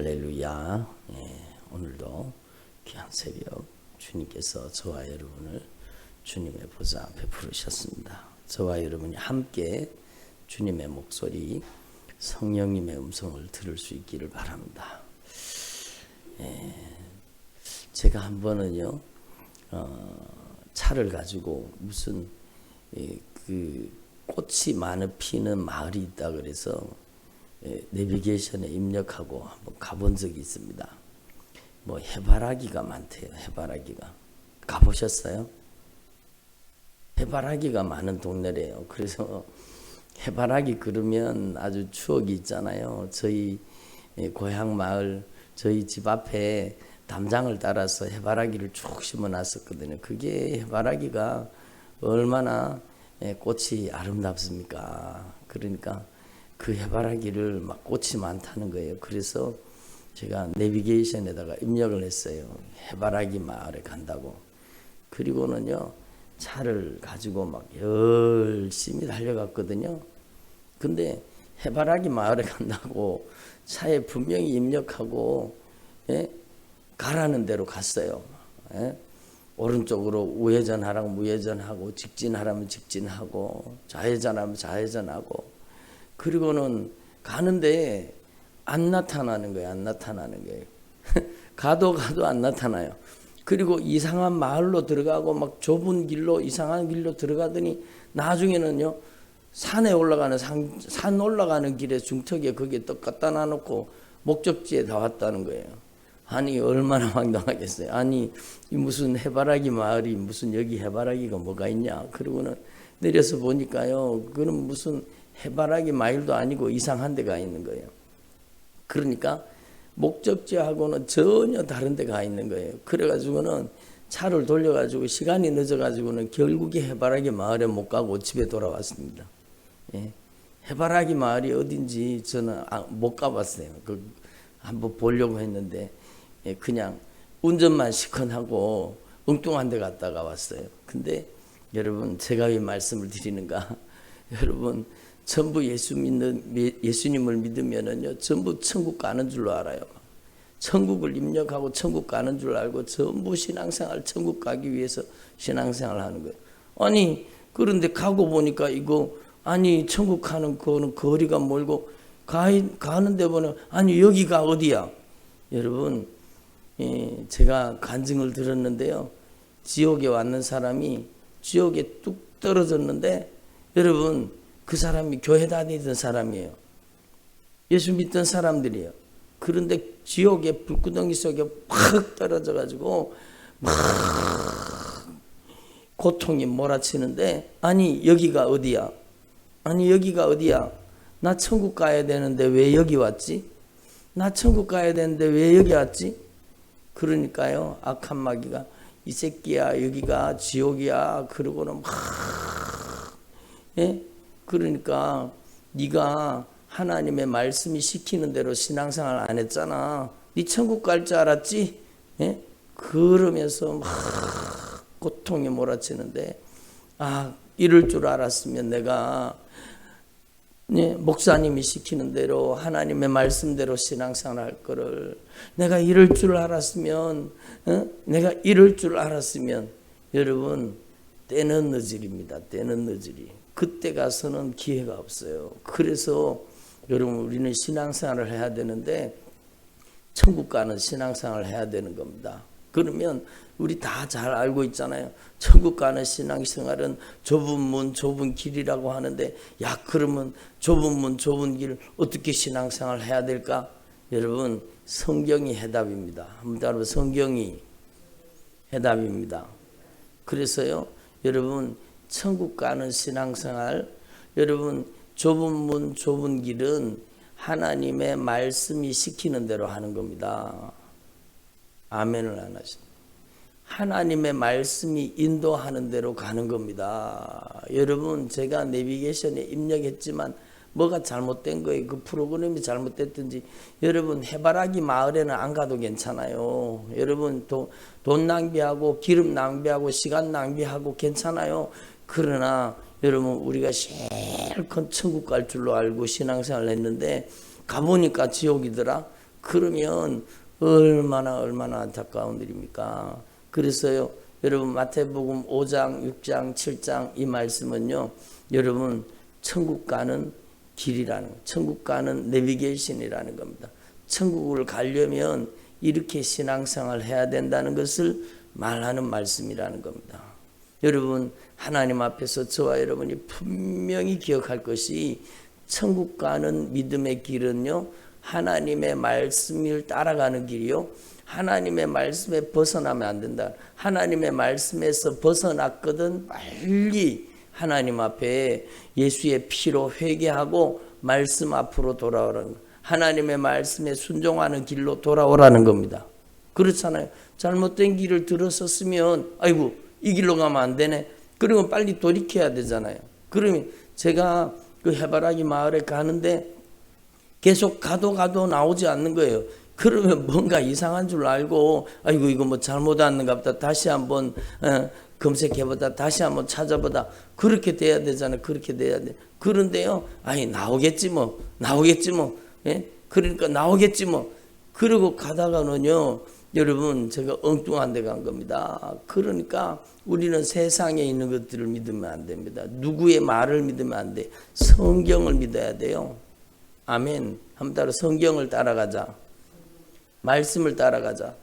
할렐루야. 예, 오늘도 귀한 새벽 주님께서 저와 여러분을 주님의 보좌 앞에 부르셨습니다. 저와 여러분이 함께 주님의 목소리, 성령님의 음성을 들을 수 있기를 바랍니다. 예, 제가 한 번은요, 어, 차를 가지고 무슨 예, 그 꽃이 많이 피는 마을이 있다 그래서 예, 내비게이션에 입력하고 한번 가본 적이 있습니다. 뭐 해바라기가 많대요. 해바라기가 가보셨어요? 해바라기가 많은 동네래요. 그래서 해바라기 그러면 아주 추억이 있잖아요. 저희 예, 고향 마을 저희 집 앞에 담장을 따라서 해바라기를 쭉 심어놨었거든요. 그게 해바라기가 얼마나 예, 꽃이 아름답습니까? 그러니까 그 해바라기를 막 꽃이 많다는 거예요. 그래서 제가 내비게이션에다가 입력을 했어요. 해바라기 마을에 간다고. 그리고는요, 차를 가지고 막 열심히 달려갔거든요. 근데 해바라기 마을에 간다고 차에 분명히 입력하고, 예? 가라는 대로 갔어요. 예? 오른쪽으로 우회전하라고 우회전하고, 직진하라면 직진하고, 좌회전하면 좌회전하고, 그리고는 가는데 안 나타나는 거예요. 안 나타나는 거예요. 가도 가도 안 나타나요. 그리고 이상한 마을로 들어가고 막 좁은 길로 이상한 길로 들어가더니 나중에는요 산에 올라가는 산, 산 올라가는 길에 중턱에 거기에 떡 갖다 놔놓고 목적지에 다 왔다는 거예요. 아니 얼마나 황당하겠어요. 아니 이 무슨 해바라기 마을이 무슨 여기 해바라기가 뭐가 있냐. 그러고는 내려서 보니까요. 그는 무슨 해바라기 마일도 아니고 이상한 데가 있는 거예요. 그러니까 목적지하고는 전혀 다른 데가 있는 거예요. 그래가지고는 차를 돌려가지고 시간이 늦어가지고는 결국에 해바라기 마을에 못 가고 집에 돌아왔습니다. 예. 해바라기 마을이 어딘지 저는 아, 못 가봤어요. 그 한번 보려고 했는데 예, 그냥 운전만 시큰하고 엉뚱한 데 갔다가 왔어요. 근데 여러분 제가 왜 말씀을 드리는가? 여러분 전부 예수 믿는 예수님을 믿으면은요 전부 천국 가는 줄로 알아요. 천국을 입력하고 천국 가는 줄 알고 전부 신앙생활 천국 가기 위해서 신앙생활 하는 거예요. 아니 그런데 가고 보니까 이거 아니 천국 가는 거는 거리가 멀고 가, 가는데 보면 아니 여기가 어디야? 여러분 예, 제가 간증을 들었는데요. 지옥에 왔는 사람이 지옥에 뚝 떨어졌는데 여러분 그 사람이 교회 다니던 사람이에요. 예수 믿던 사람들이에요. 그런데 지옥의 불구덩이 속에 팍 떨어져 가지고 막 고통이 몰아치는데 아니 여기가 어디야? 아니 여기가 어디야? 나 천국 가야 되는데 왜 여기 왔지? 나 천국 가야 되는데 왜 여기 왔지? 그러니까요 악한 마귀가 이 새끼야 여기가 지옥이야 그러고는 막 예? 그러니까 네가 하나님의 말씀이 시키는 대로 신앙생활 안 했잖아. 네 천국 갈 줄 알았지? 예? 그러면서 막 고통이 몰아치는데 아 이럴 줄 알았으면 내가 네, 목사님이 시키는 대로 하나님의 말씀대로 신앙생활 할 거를 내가 이럴 줄 알았으면 어? 내가 이럴 줄 알았으면 여러분 때는 늦으리입니다. 때는 늦으리. 그때 가서는 기회가 없어요. 그래서 여러분 우리는 신앙생활을 해야 되는데 천국 가는 신앙생활을 해야 되는 겁니다. 그러면 우리 다 잘 알고 있잖아요. 천국 가는 신앙생활은 좁은 문, 좁은 길이라고 하는데 야 그러면 좁은 문, 좁은 길 어떻게 신앙생활 해야 될까? 여러분 성경이 해답입니다. 한번 따라 성경이 해답입니다. 그래서요 여러분 천국 가는 신앙생활 여러분 좁은 문 좁은 길은 하나님의 말씀이 시키는 대로 하는 겁니다. 아멘을 안 하십니다. 하나님의 말씀이 인도하는 대로 가는 겁니다. 여러분 제가 내비게이션에 입력했지만 뭐가 잘못된 거예요. 그 프로그램이 잘못됐든지 여러분 해바라기 마을에는 안 가도 괜찮아요. 여러분 돈, 돈 낭비하고 기름 낭비하고 시간 낭비하고 괜찮아요. 그러나 여러분 우리가 실컷 천국 갈 줄로 알고 신앙생활을 했는데 가보니까 지옥이더라. 그러면 얼마나 얼마나 안타까운 일입니까? 그래서요, 여러분 마태복음 5장, 6장, 7장 이 말씀은요, 여러분 천국 가는 길이라는 거, 천국 가는 내비게이션이라는 겁니다. 천국을 가려면 이렇게 신앙생활 해야 된다는 것을 말하는 말씀이라는 겁니다. 여러분 하나님 앞에서 저와 여러분이 분명히 기억할 것이 천국 가는 믿음의 길은요 하나님의 말씀을 따라가는 길이요 하나님의 말씀에 벗어나면 안 된다. 하나님의 말씀에서 벗어났거든 빨리 하나님 앞에 예수의 피로 회개하고 말씀 앞으로 돌아오라는 거. 하나님의 말씀에 순종하는 길로 돌아오라는 겁니다. 그렇잖아요. 잘못된 길을 들었었으면 아이고 이 길로 가면 안 되네. 그러면 빨리 돌이켜야 되잖아요. 그러면 제가 그 해바라기 마을에 가는데 계속 가도 가도 나오지 않는 거예요. 그러면 뭔가 이상한 줄 알고 아이고 이거 뭐 잘못 왔는가 보다 다시 한번 어, 검색해보다 다시 한번 찾아보다 그렇게 돼야 되잖아요. 그렇게 돼야 돼. 그런데요, 아니 나오겠지 뭐 나오겠지 뭐 예? 그러니까 나오겠지 뭐 그러고 가다가는요. 여러분 제가 엉뚱한 데 간 겁니다. 그러니까 우리는 세상에 있는 것들을 믿으면 안 됩니다. 누구의 말을 믿으면 안 돼. 성경을 믿어야 돼요. 아멘. 한번 따라 성경을 따라가자. 말씀을 따라가자.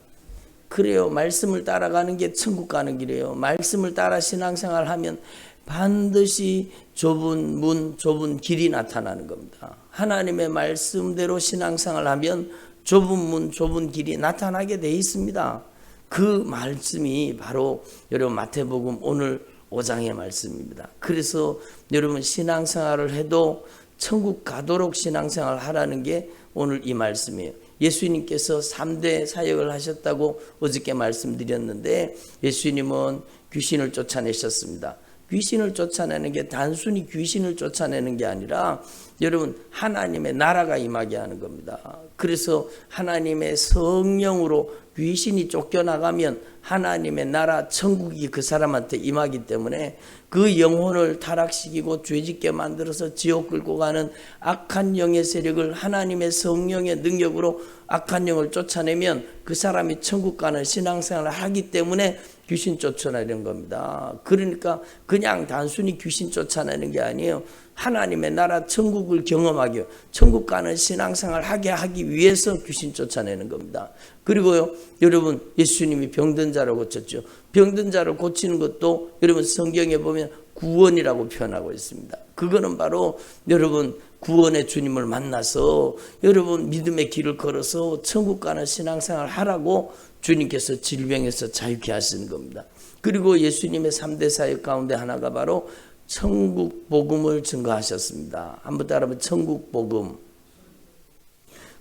그래요. 말씀을 따라가는 게 천국 가는 길이에요. 말씀을 따라 신앙생활 하면 반드시 좁은 문, 좁은 길이 나타나는 겁니다. 하나님의 말씀대로 신앙생활 하면 좁은 문, 좁은 길이 나타나게 돼 있습니다. 그 말씀이 바로 여러분 마태복음 오늘 5장의 말씀입니다. 그래서 여러분 신앙생활을 해도 천국 가도록 신앙생활 하라는 게 오늘 이 말씀이에요. 예수님께서 3대 사역을 하셨다고 어저께 말씀드렸는데 예수님은 귀신을 쫓아내셨습니다. 귀신을 쫓아내는 게 단순히 귀신을 쫓아내는 게 아니라 여러분 하나님의 나라가 임하게 하는 겁니다. 그래서 하나님의 성령으로 귀신이 쫓겨나가면 하나님의 나라 천국이 그 사람한테 임하기 때문에 그 영혼을 타락시키고 죄짓게 만들어서 지옥 끌고 가는 악한 영의 세력을 하나님의 성령의 능력으로 악한 영을 쫓아내면 그 사람이 천국 가는 신앙생활을 하기 때문에 귀신 쫓아내는 겁니다. 그러니까 그냥 단순히 귀신 쫓아내는 게 아니에요. 하나님의 나라 천국을 경험하게 천국 가는 신앙생활 하게 하기 위해서 귀신 쫓아내는 겁니다. 그리고요, 여러분 예수님이 병든 자를 고쳤죠. 병든 자를 고치는 것도 여러분 성경에 보면 구원이라고 표현하고 있습니다. 그거는 바로 여러분 구원의 주님을 만나서 여러분 믿음의 길을 걸어서 천국 가는 신앙생활 하라고 주님께서 질병에서 자유케 하시는 겁니다. 그리고 예수님의 3대 사역 가운데 하나가 바로 천국 복음을 증거하셨습니다. 한번 따라하면 천국 복음.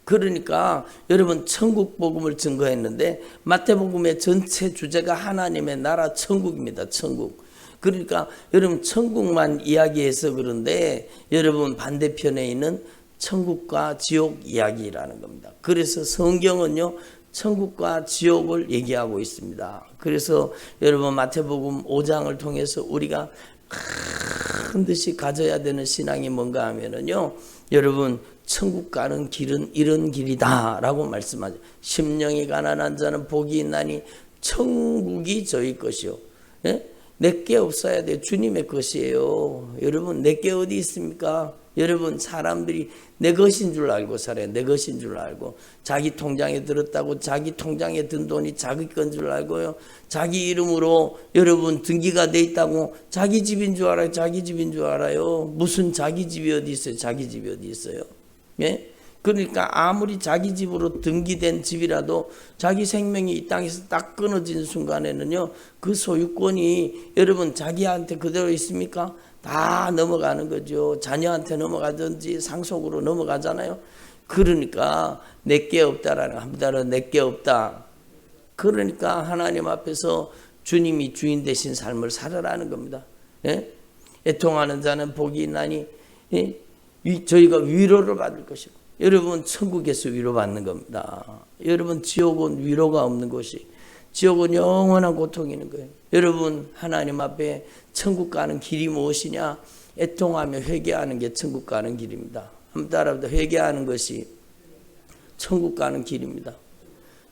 그러니까 여러분 천국 복음을 증거했는데 마태복음의 전체 주제가 하나님의 나라 천국입니다. 천국. 그러니까 여러분 천국만 이야기해서 그런데 여러분 반대편에 있는 천국과 지옥 이야기라는 겁니다. 그래서 성경은요 천국과 지옥을 얘기하고 있습니다. 그래서 여러분 마태복음 5장을 통해서 우리가 반드시 가져야 되는 신앙이 뭔가 하면은요 여러분 천국 가는 길은 이런 길이다라고 말씀하죠. 심령이 가난한 자는 복이 있나니 천국이 저희 것이요. 예? 내게 없어야 돼. 주님의 것이에요. 여러분, 내게 어디 있습니까? 여러분, 사람들이 내 것인 줄 알고 살아요. 내 것인 줄 알고. 자기 통장에 들었다고 자기 통장에 든 돈이 자기 건 줄 알고요. 자기 이름으로 여러분 등기가 돼 있다고 자기 집인 줄 알아요. 자기 집인 줄 알아요. 무슨 자기 집이 어디 있어요? 자기 집이 어디 있어요? 예? 그러니까 아무리 자기 집으로 등기된 집이라도 자기 생명이 이 땅에서 딱 끊어진 순간에는요, 그 소유권이 여러분 자기한테 그대로 있습니까? 다 넘어가는 거죠. 자녀한테 넘어가든지 상속으로 넘어가잖아요. 그러니까 내게 없다라는 한번 내게 없다. 그러니까 하나님 앞에서 주님이 주인 되신 삶을 살아라는 겁니다. 예? 애통하는 자는 복이 있나니 예? 저희가 위로를 받을 것이고 여러분 천국에서 위로받는 겁니다. 여러분 지옥은 위로가 없는 곳이 지옥은 영원한 고통이 있는 거예요. 여러분 하나님 앞에 천국 가는 길이 무엇이냐? 애통하며 회개하는 게 천국 가는 길입니다. 한번 따라합니다. 회개하는 것이 천국 가는 길입니다.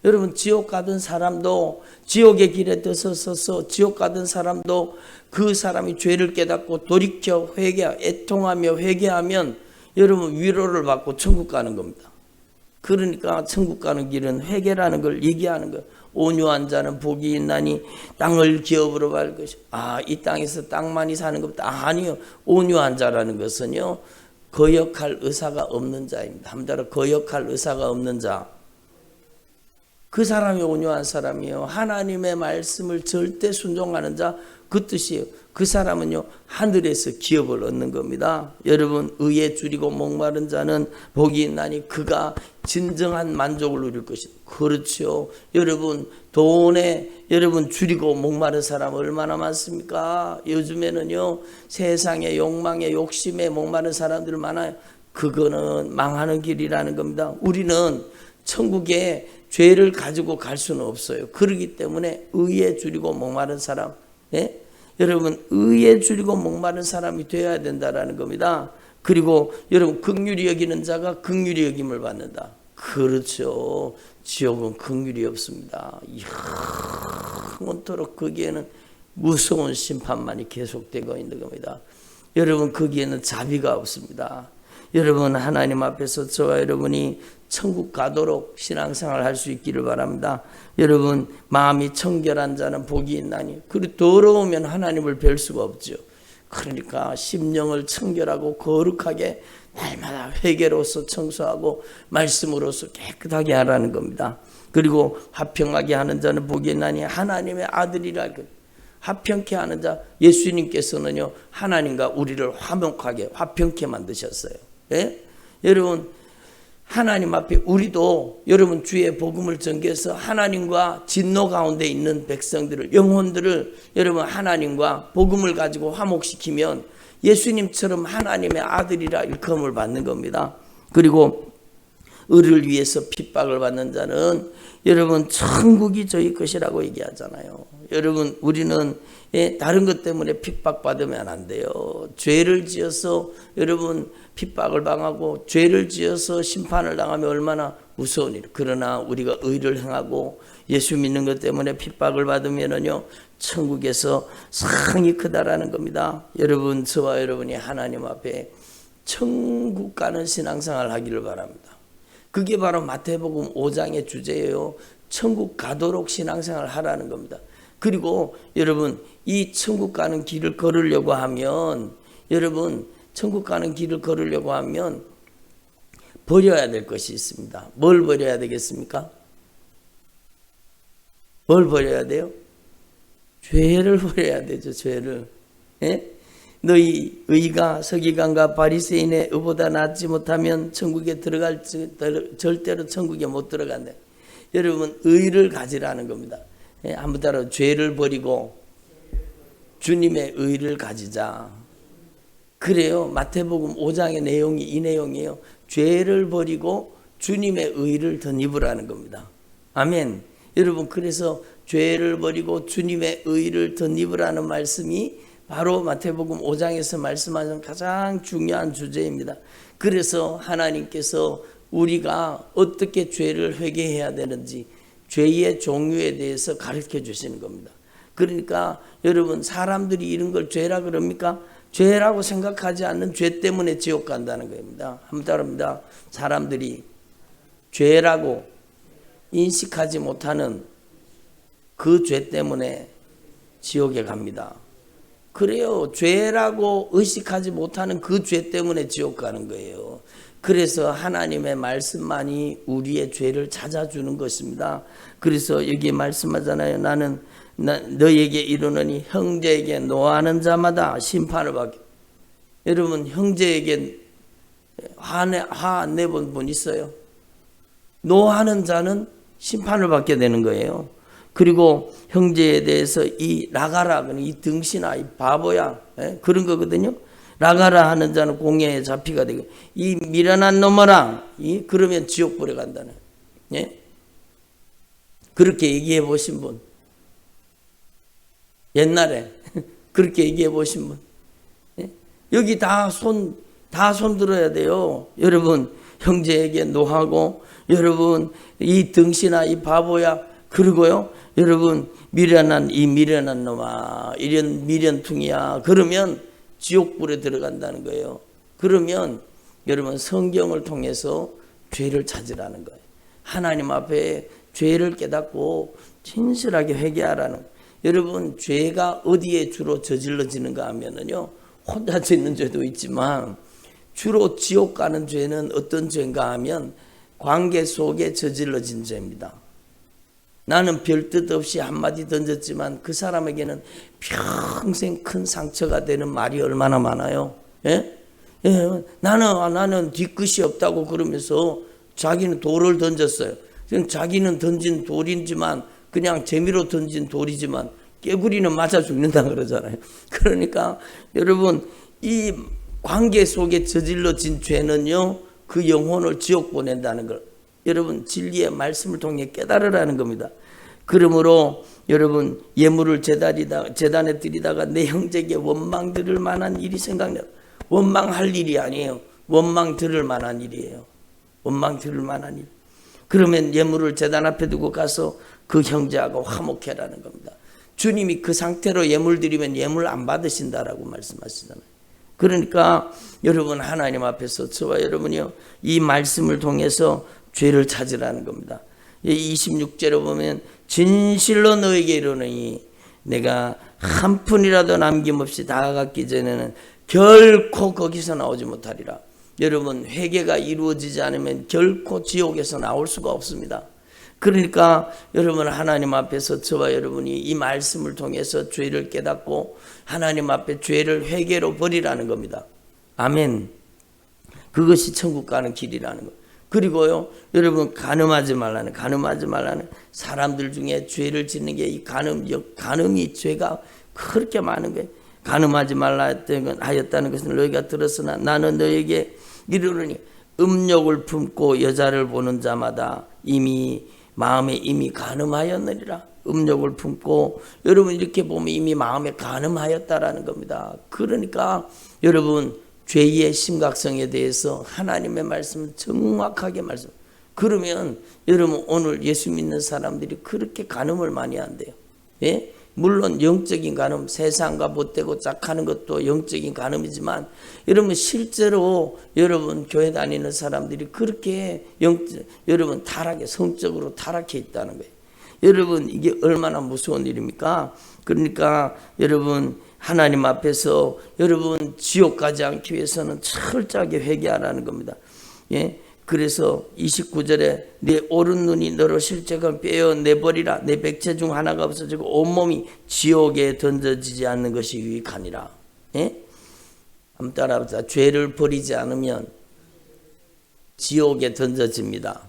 여러분 지옥 가던 사람도 지옥의 길에 들서서서 지옥 가던 사람도 그 사람이 죄를 깨닫고 돌이켜 회개 애통하며 회개하면 여러분 위로를 받고 천국 가는 겁니다. 그러니까 천국 가는 길은 회개라는 걸 얘기하는 거예요. 온유한 자는 복이 있나니 땅을 기업으로 밟을 것이. 아, 이 땅에서 땅만이 사는 것보다 아니요. 온유한 자라는 것은요. 거역할 의사가 없는 자입니다. 한자로 거역할 의사가 없는 자. 그 사람이 온유한 사람이요. 하나님의 말씀을 절대 순종하는 자, 그 뜻이에요. 그 사람은요, 하늘에서 기업을 얻는 겁니다. 여러분, 의에 줄이고 목마른 자는 복이 있나니 그가 진정한 만족을 누릴 것이다. 그렇죠. 여러분, 돈에 여러분 줄이고 목마른 사람 얼마나 많습니까? 요즘에는요, 세상의 욕망에 욕심에 목마른 사람들 많아요. 그거는 망하는 길이라는 겁니다. 우리는 천국에 죄를 가지고 갈 수는 없어요. 그러기 때문에 의에 줄이고 목마른 사람, 예? 여러분 의에 줄이고 목마른 사람이 되어야 된다라는 겁니다. 그리고 여러분 극률이 여기는 자가 극률이 여김을 받는다. 그렇죠. 지옥은 극률이 없습니다. 영원토록 거기에는 무서운 심판만이 계속되고 있는 겁니다. 여러분 거기에는 자비가 없습니다. 여러분 하나님 앞에서 저와 여러분이 천국 가도록 신앙생활 할 수 있기를 바랍니다. 여러분 마음이 청결한 자는 복이 있나니 그리 더러우면 하나님을 뵐 수가 없죠. 그러니까 심령을 청결하고 거룩하게 날마다 회개로서 청소하고 말씀으로서 깨끗하게 하라는 겁니다. 그리고 화평하게 하는 자는 복이 있나니 하나님의 아들이라 그 화평케 하는 자 예수님께서는요 하나님과 우리를 화목하게 화평케 만드셨어요. 예? 여러분 하나님 앞에 우리도 여러분 주의 복음을 전개해서 하나님과 진노 가운데 있는 백성들을 영혼들을 여러분 하나님과 복음을 가지고 화목시키면 예수님처럼 하나님의 아들이라 일컬음을 받는 겁니다. 그리고 의를 위해서 핍박을 받는 자는 여러분 천국이 저희 것이라고 얘기하잖아요. 여러분 우리는 예, 다른 것 때문에 핍박받으면 안 돼요. 죄를 지어서 여러분 핍박을 당하고 죄를 지어서 심판을 당하면 얼마나 무서운 일. 그러나 우리가 의를 행하고 예수 믿는 것 때문에 핍박을 받으면은요 천국에서 상이 크다라는 겁니다. 여러분 저와 여러분이 하나님 앞에 천국 가는 신앙생활 하기를 바랍니다. 그게 바로 마태복음 5장의 주제예요. 천국 가도록 신앙생활 하라는 겁니다. 그리고 여러분 이 천국 가는 길을 걸으려고 하면 여러분 천국 가는 길을 걸으려고 하면 버려야 될 것이 있습니다. 뭘 버려야 되겠습니까? 뭘 버려야 돼요? 죄를 버려야 되죠. 죄를. 예? 너희 의가 서기관과 바리새인의 의보다 낫지 못하면 천국에 들어갈 절대로 천국에 못 들어간다. 여러분 의를 가지라는 겁니다. 예, 따라 죄를 버리고 주님의 의를 가지자. 그래요. 마태복음 5장의 내용이 이 내용이에요. 죄를 버리고 주님의 의를 덧입으라는 겁니다. 아멘. 여러분 그래서 죄를 버리고 주님의 의를 덧입으라는 말씀이 바로 마태복음 5장에서 말씀하신 가장 중요한 주제입니다. 그래서 하나님께서 우리가 어떻게 죄를 회개해야 되는지 죄의 종류에 대해서 가르쳐 주시는 겁니다. 그러니까 여러분 사람들이 이런 걸 죄라 그럽니까? 죄라고 생각하지 않는 죄 때문에 지옥 간다는 겁니다. 한번 따릅니다. 사람들이 죄라고 인식하지 못하는 그 죄 때문에 지옥에 갑니다. 그래요. 죄라고 의식하지 못하는 그 죄 때문에 지옥 가는 거예요. 그래서 하나님의 말씀만이 우리의 죄를 찾아주는 것입니다. 그래서 여기 말씀하잖아요. 나는 너에게 이르노니 형제에게 노하는 자마다 심판을 받게. 여러분 형제에게 화안 내본 분 있어요? 노하는 자는 심판을 받게 되는 거예요. 그리고 형제에 대해서 이 나가라 이 등신아 이 바보야 예? 그런 거거든요. 나가라 하는 자는 공예에 잡히가 되고 이 미련한 놈아라 이 그러면 지옥 불에 간다는 예? 그렇게 얘기해 보신 분 옛날에 그렇게 얘기해 보신 분 예? 여기 다 손 다 손 들어야 돼요 여러분 형제에게 노하고 여러분 이 등신아 이 바보야 그리고요 여러분 미련한 이 미련한 놈아 이런 미련퉁이야 그러면 지옥불에 들어간다는 거예요. 그러면 여러분 성경을 통해서 죄를 찾으라는 거예요. 하나님 앞에 죄를 깨닫고 진실하게 회개하라는 거예요. 여러분 죄가 어디에 주로 저질러지는가 하면은요 혼자 짓는 죄도 있지만 주로 지옥 가는 죄는 어떤 죄인가 하면 관계 속에 저질러진 죄입니다. 나는 별 뜻 없이 한마디 던졌지만 그 사람에게는 평생 큰 상처가 되는 말이 얼마나 많아요. 예? 예, 나는, 아, 나는 뒤끝이 없다고 그러면서 자기는 돌을 던졌어요. 지금 자기는 던진 돌이지만 그냥 재미로 던진 돌이지만 깨구리는 맞아 죽는다 그러잖아요. 그러니까 여러분 이 관계 속에 저질러진 죄는요 그 영혼을 지옥 보낸다는 걸 여러분 진리의 말씀을 통해 깨달으라는 겁니다. 그러므로 여러분 예물을 재단이다 재단에 드리다가 내 형제에게 원망 들을 만한 일이 생각나 원망할 일이 아니에요. 원망 들을 만한 일이에요. 원망 들을 만한 일. 그러면 예물을 재단 앞에 두고 가서 그 형제하고 화목해라는 겁니다. 주님이 그 상태로 예물 드리면 예물 안 받으신다라고 말씀하시잖아요. 그러니까 여러분 하나님 앞에서 저와 여러분이요 이 말씀을 통해서 죄를 찾으라는 겁니다. 26절에 보면 진실로 너에게 이르노니 내가 한 푼이라도 남김없이 다가갔기 전에는 결코 거기서 나오지 못하리라. 여러분 회개가 이루어지지 않으면 결코 지옥에서 나올 수가 없습니다. 그러니까 여러분 하나님 앞에서 저와 여러분이 이 말씀을 통해서 죄를 깨닫고 하나님 앞에 죄를 회개로 버리라는 겁니다. 아멘. 그것이 천국 가는 길이라는 거. 그리고요, 여러분 가늠하지 말라는 가늠하지 말라는 사람들 중에 죄를 짓는 게이 가늠 가늠이 죄가 그렇게 많은 거예요. 가늠하지 말라 하였다는 것은 너희가 들었으나 나는 너에게 이르노니 음욕을 품고 여자를 보는 자마다 이미 마음에 이미 가늠하였느니라. 음욕을 품고 여러분 이렇게 보면 이미 마음에 가늠하였다라는 겁니다. 그러니까 여러분 죄의 심각성에 대해서 하나님의 말씀을 정확하게 말씀. 그러면 여러분 오늘 예수 믿는 사람들이 그렇게 간음을 많이 한대요. 예? 물론 영적인 간음, 세상과 못되고 짝하는 것도 영적인 간음이지만 여러분 실제로 여러분 교회 다니는 사람들이 그렇게 영 여러분 타락에 성적으로 타락해 있다는 거예요. 여러분 이게 얼마나 무서운 일입니까? 그러니까 여러분 하나님 앞에서 여러분 지옥 가지 않기 위해서는 철저하게 회개하라는 겁니다. 예. 그래서 29절에 내 오른 눈이 너로 실적을 빼어 내버리라 내 백체 중 하나가 없어지고 온몸이 지옥에 던져지지 않는 것이 유익하니라. 예? 한번 따라합시다. 죄를 버리지 않으면 지옥에 던져집니다.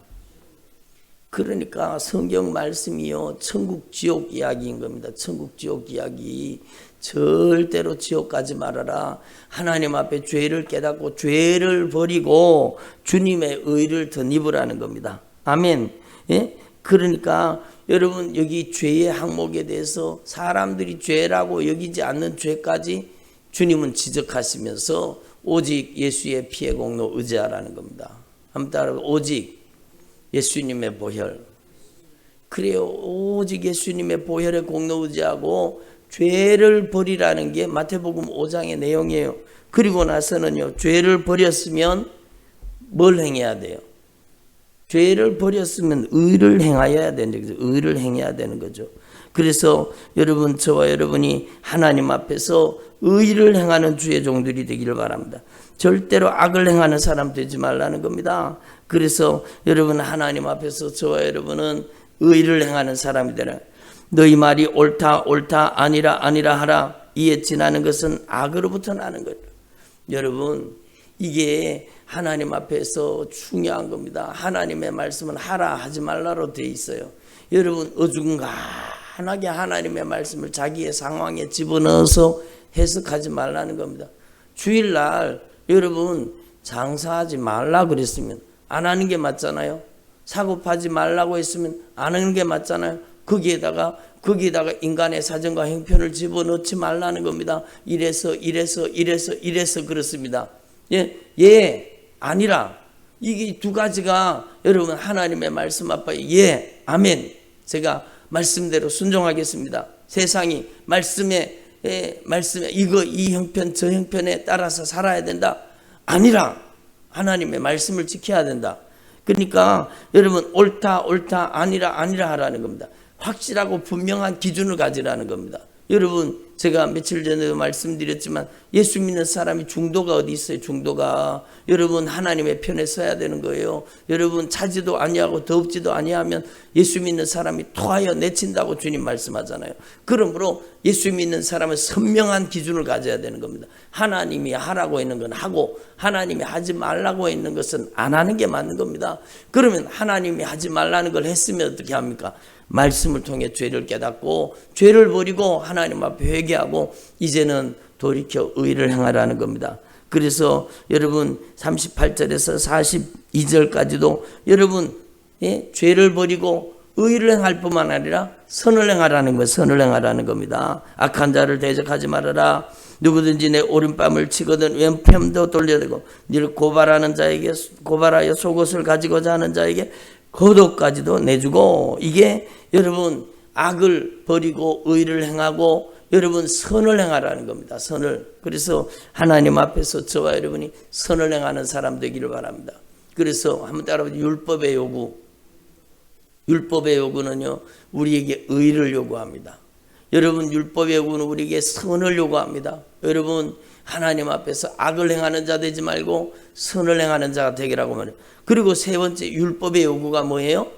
그러니까 성경 말씀이요 천국 지옥 이야기인 겁니다. 천국 지옥 이야기 절대로 지옥 가지 말아라. 하나님 앞에 죄를 깨닫고 죄를 버리고 주님의 의를 덧입으라는 겁니다. 아멘. 예? 그러니까 여러분 여기 죄의 항목에 대해서 사람들이 죄라고 여기지 않는 죄까지 주님은 지적하시면서 오직 예수의 피해 공로 의지하라는 겁니다. 한번 따라 오직 예수님의 보혈. 그래요. 오직 예수님의 보혈의 공로 의지하고 죄를 버리라는 게 마태복음 5장의 내용이에요. 그리고 나서는요, 죄를 버렸으면 뭘 행해야 돼요? 죄를 버렸으면 의를 행하여야 되는 거죠. 의를 행해야 되는 거죠. 그래서 여러분, 저와 여러분이 하나님 앞에서 의를 행하는 주의 종들이 되기를 바랍니다. 절대로 악을 행하는 사람 되지 말라는 겁니다. 그래서 여러분, 하나님 앞에서 저와 여러분은 의를 행하는 사람이 되라. 너희 말이 옳다 옳다 아니라 아니라 하라 이에 지나는 것은 악으로부터 나는 거예요. 여러분 이게 하나님 앞에서 중요한 겁니다. 하나님의 말씀은 하라 하지 말라로 돼 있어요. 여러분 어중간하게 하나님의 말씀을 자기의 상황에 집어넣어서 해석하지 말라는 겁니다. 주일날 여러분 장사하지 말라 그랬으면 안 하는 게 맞잖아요. 사고 파지 말라고 했으면 안 하는 게 맞잖아요. 거기에다가 거기에다가 인간의 사정과 형편을 집어넣지 말라는 겁니다. 이래서 이래서 이래서 이래서 그렇습니다. 예, 예 아니라 이게 두 가지가 여러분 하나님의 말씀 앞에 예, 아멘. 제가 말씀대로 순종하겠습니다. 세상이 말씀에 에, 말씀에 이거 이 형편 저 형편에 따라서 살아야 된다. 아니라 하나님의 말씀을 지켜야 된다. 그러니까 여러분 옳다 옳다 아니라 아니라 하라는 겁니다. 확실하고 분명한 기준을 가지라는 겁니다. 여러분 제가 며칠 전에도 말씀드렸지만 예수 믿는 사람이 중도가 어디 있어요? 중도가 여러분 하나님의 편에 서야 되는 거예요. 여러분 차지도 아니하고 더웁지도 아니하면 예수 믿는 사람이 토하여 내친다고 주님 말씀하잖아요. 그러므로 예수 믿는 사람은 선명한 기준을 가져야 되는 겁니다. 하나님이 하라고 있는 건 하고 하나님이 하지 말라고 있는 것은 안 하는 게 맞는 겁니다. 그러면 하나님이 하지 말라는 걸 했으면 어떻게 합니까? 말씀을 통해 죄를 깨닫고 죄를 버리고 하나님 앞에 회개하고 이제는 돌이켜 의를 행하라는 겁니다. 그래서 여러분 38절에서 42절까지도 여러분 예? 죄를 버리고 의를 행할 뿐만 아니라 선을 행하라는 것, 선을 행하라는 겁니다. 악한 자를 대적하지 말아라. 누구든지 내 오른밤을 치거든 왼편도 돌려대고 니를 고발하는 자에게 고발하여 속옷을 가지고자 하는 자에게 거독까지도 내주고 이게 여러분 악을 버리고 의를 행하고 여러분 선을 행하라는 겁니다. 선을. 그래서 하나님 앞에서 저와 여러분이 선을 행하는 사람 되기를 바랍니다. 그래서 한번 따라보세요. 율법의 요구. 율법의 요구는요, 우리에게 의를 요구합니다. 여러분, 율법의 요구는 우리에게 선을 요구합니다. 여러분, 하나님 앞에서 악을 행하는 자 되지 말고 선을 행하는 자가 되기라고 말해요. 그리고 세 번째 율법의 요구가 뭐예요?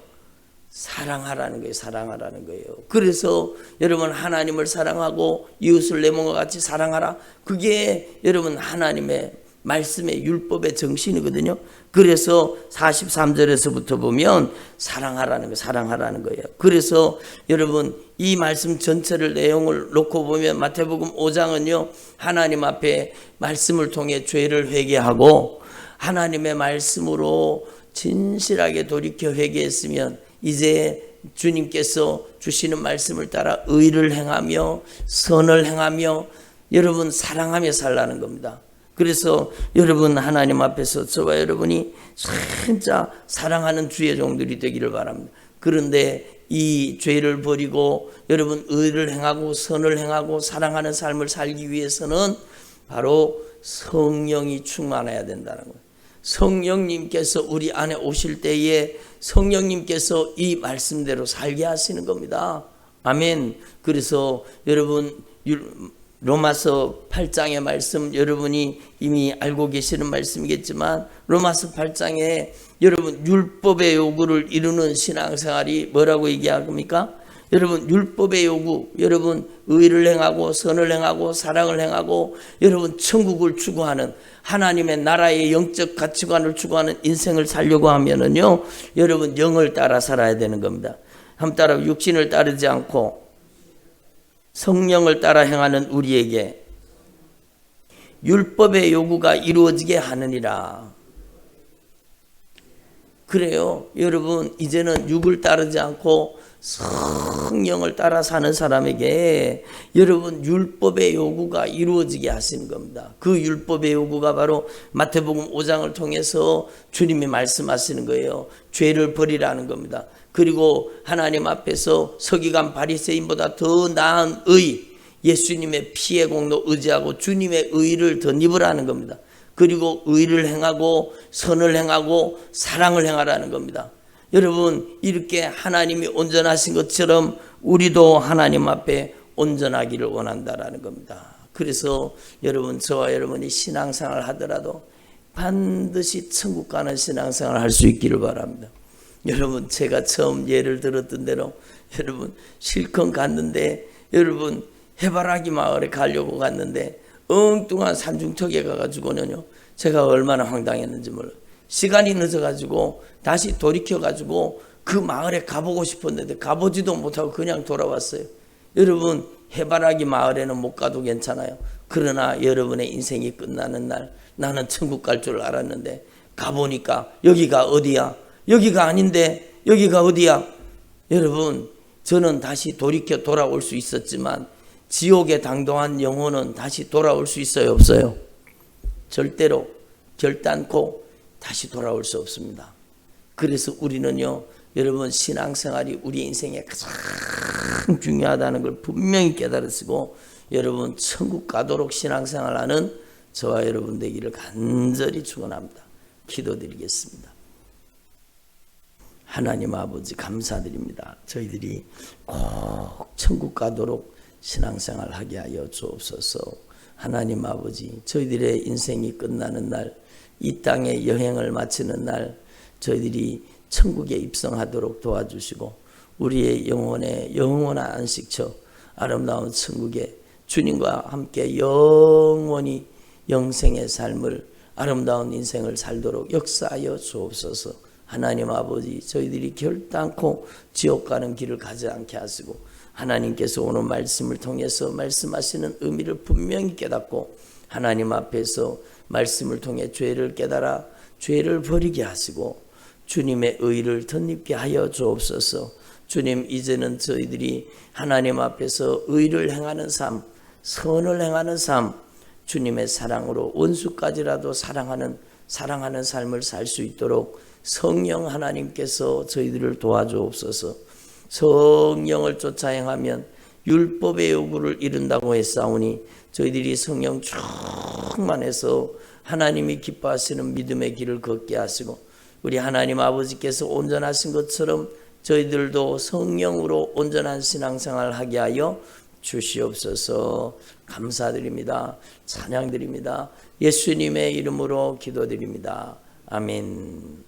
사랑하라는 거예요. 사랑하라는 거예요. 그래서 여러분 하나님을 사랑하고 이웃을 내 몸과 같이 사랑하라. 그게 여러분 하나님의 말씀의 율법의 정신이거든요. 그래서 43절에서부터 보면 사랑하라는 거, 사랑하라는 거예요. 그래서 여러분 이 말씀 전체를 내용을 놓고 보면 마태복음 5장은요 하나님 앞에 말씀을 통해 죄를 회개하고 하나님의 말씀으로 진실하게 돌이켜 회개했으면 이제 주님께서 주시는 말씀을 따라 의를 행하며 선을 행하며 여러분 사랑하며 살라는 겁니다. 그래서 여러분 하나님 앞에서 저와 여러분이 진짜 사랑하는 주의 종들이 되기를 바랍니다. 그런데 이 죄를 버리고 여러분 의를 행하고 선을 행하고 사랑하는 삶을 살기 위해서는 바로 성령이 충만해야 된다는 거예요. 성령님께서 우리 안에 오실 때에 성령님께서 이 말씀대로 살게 하시는 겁니다. 아멘. 그래서 여러분 로마서 8장의 말씀 여러분이 이미 알고 계시는 말씀이겠지만 로마서 8장에 여러분 율법의 요구를 이루는 신앙생활이 뭐라고 얘기합니까? 여러분 율법의 요구, 여러분 의를 행하고 선을 행하고 사랑을 행하고 여러분 천국을 추구하는 하나님의 나라의 영적 가치관을 추구하는 인생을 살려고 하면은요, 여러분 영을 따라 살아야 되는 겁니다. 한 따라 육신을 따르지 않고 성령을 따라 행하는 우리에게 율법의 요구가 이루어지게 하느니라. 그래요. 여러분, 이제는 육을 따르지 않고 성령을 따라 사는 사람에게 여러분 율법의 요구가 이루어지게 하시는 겁니다. 그 율법의 요구가 바로 마태복음 5장을 통해서 주님이 말씀하시는 거예요. 죄를 버리라는 겁니다. 그리고 하나님 앞에서 서기관 바리새인보다 더 나은 의 예수님의 피의 공로 의지하고 주님의 의를 덧입으라는 겁니다. 그리고 의를 행하고 선을 행하고 사랑을 행하라는 겁니다. 여러분 이렇게 하나님이 온전하신 것처럼 우리도 하나님 앞에 온전하기를 원한다라는 겁니다. 그래서 여러분 저와 여러분이 신앙생활 하더라도 반드시 천국 가는 신앙생활 할 수 있기를 바랍니다. 여러분 제가 처음 예를 들었던 대로 여러분 실컷 갔는데 여러분 해바라기 마을에 가려고 갔는데 엉뚱한 산중턱에 가가지고는요 제가 얼마나 황당했는지 몰라요. 시간이 늦어가지고 다시 돌이켜가지고 그 마을에 가보고 싶었는데 가보지도 못하고 그냥 돌아왔어요. 여러분 해바라기 마을에는 못 가도 괜찮아요. 그러나 여러분의 인생이 끝나는 날 나는 천국 갈 줄 알았는데 가보니까 여기가 어디야? 여기가 아닌데 여기가 어디야? 여러분 저는 다시 돌이켜 돌아올 수 있었지만 지옥에 당도한 영혼은 다시 돌아올 수 있어요 없어요? 절대로 결단코 다시 돌아올 수 없습니다. 그래서 우리는요, 여러분 신앙생활이 우리 인생에 가장 중요하다는 걸 분명히 깨달으시고 여러분 천국 가도록 신앙생활하는 저와 여러분 되기를 간절히 축원합니다. 기도드리겠습니다. 하나님 아버지 감사드립니다. 저희들이 꼭 천국 가도록 신앙생활 하게 하여 주옵소서. 하나님 아버지 저희들의 인생이 끝나는 날 이 땅에 여행을 마치는 날 저희들이 천국에 입성하도록 도와주시고 우리의 영혼의 영원한 안식처 아름다운 천국에 주님과 함께 영원히 영생의 삶을 아름다운 인생을 살도록 역사하여 주옵소서. 하나님 아버지 저희들이 결단코 지옥 가는 길을 가지 않게 하시고 하나님께서 오늘 말씀을 통해서 말씀하시는 의미를 분명히 깨닫고 하나님 앞에서 말씀을 통해 죄를 깨달아 죄를 버리게 하시고 주님의 의를 덧입게 하여 주옵소서. 주님 이제는 저희들이 하나님 앞에서 의를 행하는 삶, 선을 행하는 삶, 주님의 사랑으로 원수까지라도 사랑하는 사랑하는 삶을 살 수 있도록 성령 하나님께서 저희들을 도와주옵소서. 성령을 쫓아 행하면 율법의 요구를 이룬다고 했사오니 저희들이 성령 충만해서 하나님이 기뻐하시는 믿음의 길을 걷게 하시고 우리 하나님 아버지께서 온전하신 것처럼 저희들도 성령으로 온전한 신앙생활 하게 하여 주시옵소서 감사드립니다. 찬양드립니다. 예수님의 이름으로 기도드립니다. 아멘.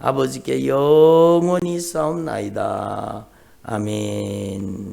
아버지께 영원히 싸움나이다. 아멘.